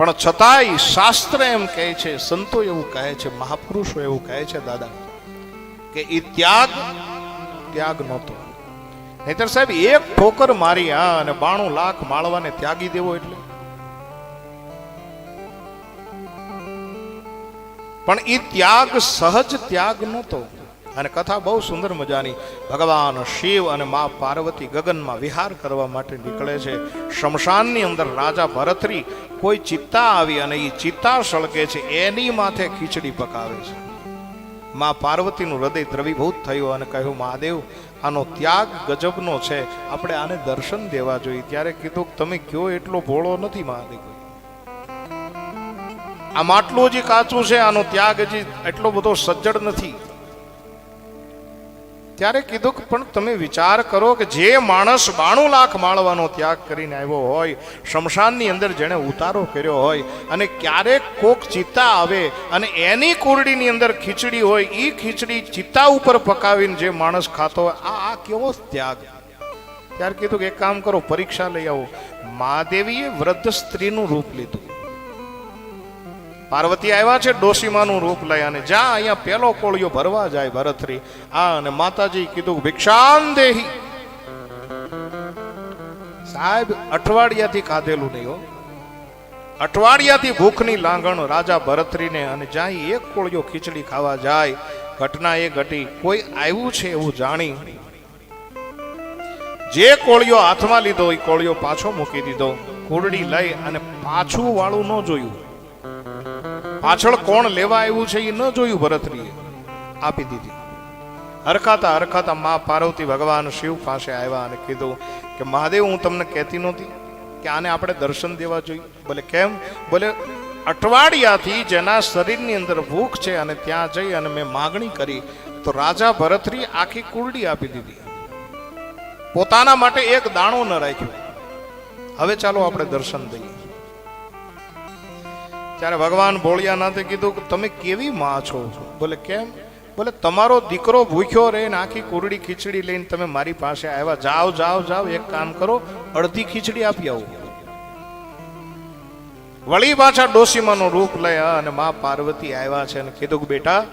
પણ છતાંય શાસ્ત્ર એમ કહે છે, સંતો એવું કહે છે, મહાપુરુષો એવું કહે છે, દાદા, કે એ ત્યાગ ત્યાગ નહોતો. નહીતર સાહેબ, એક ઠોકર મારી આ અને બાણું લાખ માળવાને ત્યાગી દેવો એટલે? પણ એ ત્યાગ સહજ ત્યાગ નહોતો. અને કથા બહુ સુંદર મજાની ભગવાન શિવ અને મા પાર્વતી ગગનમાં વિહાર કરવા માટે નીકળે છે. શમશાનની અંદર રાજા ભરતરી કોઈ ચિત્તા આવી અને એ ચિત્તા સળગે છે, એની માથે ખીચડી પકાવે છે. મા પાર્વતીનું હૃદય દ્રવીભૂત થયું અને કહ્યું, મહાદેવ, આનો ત્યાગ ગજબનો છે. આપણે આને દર્શન દેવા જોઈએ. ત્યારે કીધું, તમે કયો એટલો ભોળો નથી મહાદેવ આમ આટલું હજી કાચું છે, આનો ત્યાગ હજી એટલો બધો સજ્જડ નથી. ત્યારે કીધું કે, પણ તમે વિચાર કરો કે જે માણસ બાણું લાખ માળવાનો ત્યાગ કરીને આવ્યો હોય, શમશાનની અંદર જેણે ઉતારો કર્યો હોય, અને ક્યારેક કોક ચિત્તા આવે, અને એની કુરડીની અંદર ખીચડી હોય એ ખીચડી ચિત્તા ઉપર પકાવીને જે માણસ ખાતો હોય, આ આ કેવો ત્યાગ ત્યારે કીધું કે, એક કામ કરો, પરીક્ષા લઈ આવો. મહાદેવીએ વૃદ્ધ સ્ત્રીનું રૂપ લીધું. પાર્વતી આવ્યા છે ડોસીમાનું રૂપ લઈ અને જ્યાં અહીંયા પેલો કોળિયો ભરવા જાય ભરતરી, આ અને માતાજી કીધું ભિક્ષાન દેહી સાહેબ, અઠવાડિયાથી ખાધેલું નહીં હો. અઠવાડિયાથી ભૂખની લાંગણ રાજા ભરતરીને અને જ્યાં એક કોળિયો ખીચડી ખાવા જાય, ઘટના એ ઘટી. કોઈ આવ્યું છે એવું જાણી? જે કોળિયો હાથમાં લીધો, એ કોળિયો પાછો મૂકી દીધો. કુરડી લઈ અને પાછું વાળું ન જોયું. પાછળ કોણ લેવા આવ્યું છે એ ન જોયું ભરતરીએ આપી દીધી. હરખાતા હરખાતા મા પાર્વતી ભગવાન શિવ પાસે આવ્યા અને કીધું કે, મહાદેવ, હું તમને કહેતી નહોતી કે આને આપણે દર્શન દેવા જોઈએ? બોલે, કેમ? બોલે, અઠવાડિયાથી જેના શરીરની અંદર ભૂખ છે અને ત્યાં જઈ અને મેં માગણી કરી, તો રાજા ભરતરી આખી કુરડી આપી દીધી. પોતાના માટે એક દાણો ન રાખ્યો. હવે ચાલો આપણે દર્શન દઈએ. ત્યારે ભગવાન ભોળિયાનાથે કીધું કે તમે કેવી માં છો? બોલે, કેમ? બોલે, તમારો દીકરો ભૂખ્યો રહે ને આખી કુરડી ખીચડી લઈને તમે મારી પાસે આવ્યા. જાઓ જાઓ જાઓ, એક કામ કરો, અડધી ખીચડી આપી આવો. વળી પાછા ડોસીમાનું રૂપ લયા અને મા પાર્વતી આવ્યા છે અને કીધું કે, બેટા,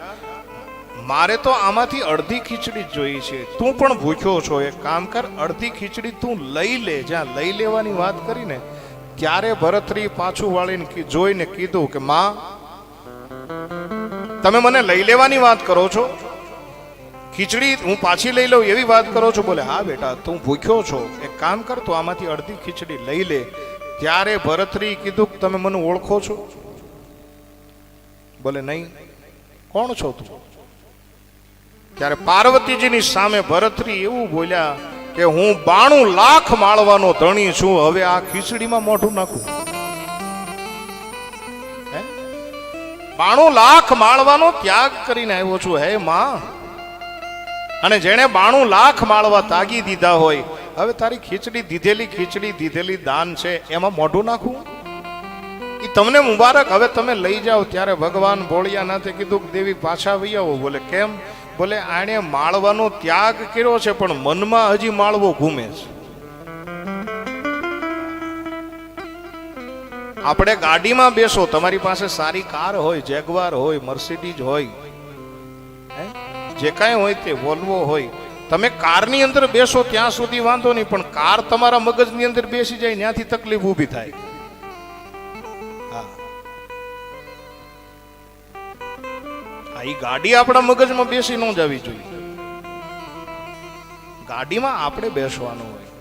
મારે તો આમાંથી અડધી ખીચડી જોઈ છે. તું પણ ભૂખ્યો છો. એક કામ કર, અડધી ખીચડી તું લઈ લે. જ્યાં લઈ લેવાની વાત કરીને ત્યારે ભરતરી પાછું વાળીને જોઈને કીધું કે, માં, તમે મને લઈ લેવાની વાત કરો છો? ખીચડી હું પાછી લઈ લઉં એવી વાત કરો છો? બોલે, હા બેટા, તું ભૂખ્યો છો. એક કામ કર, તો આમાંથી અડધી ખીચડી લઈ લે. ત્યારે ભરતરી કીધું કે, તમે મને ઓળખો છો? બોલે, નહીં. કોણ છો તું? ત્યારે પાર્વતીજીની સામે ભરતરી એવું બોલ્યા કે હું બાણું લાખ માળવાનો ધણી છું, હવે આ ખીચડીમાં મોઢું નાખું. બાણું લાખ માળવાનો ત્યાગ કરીને આવ્યો છું, હે માં? અને જેણે બાણું લાખ માળવા તાગી દીધા હોય, હવે તારી ખીચડી દીધેલી ખીચડી દીધેલી દાન છે, એમાં મોઢું નાખું? એ તમને મુબારક, હવે તમે લઈ જાઓ, ત્યારે ભગવાન ભોળિયાનાથે કીધું દેવી પાછા વહી બોલે, કેમ? બોલે આણે માળવાનો ત્યાગ કર્યો છે, પણ મનમાં હજી માળવો ઘૂમે છે. આપણે ગાડીમાં બેસો, તમારી પાસે સારી કાર હોય જેગવાર હોય મર્સિડીઝ હોય? જે કાંઈ હોય તે વોલ્વો હોય. તમે કારની અંદર બેસો, ત્યાં સુધી વાંધો નહીં, પણ કાર તમારા મગજની અંદર બેસી જાય, ત્યાંથી તકલીફ ઊભી થાય. હા, ઈ ગાડી આપણા મગજમાં બેસી ન જવી જોઈએ. ગાડીમાં આપણે બેસવાનું હોય.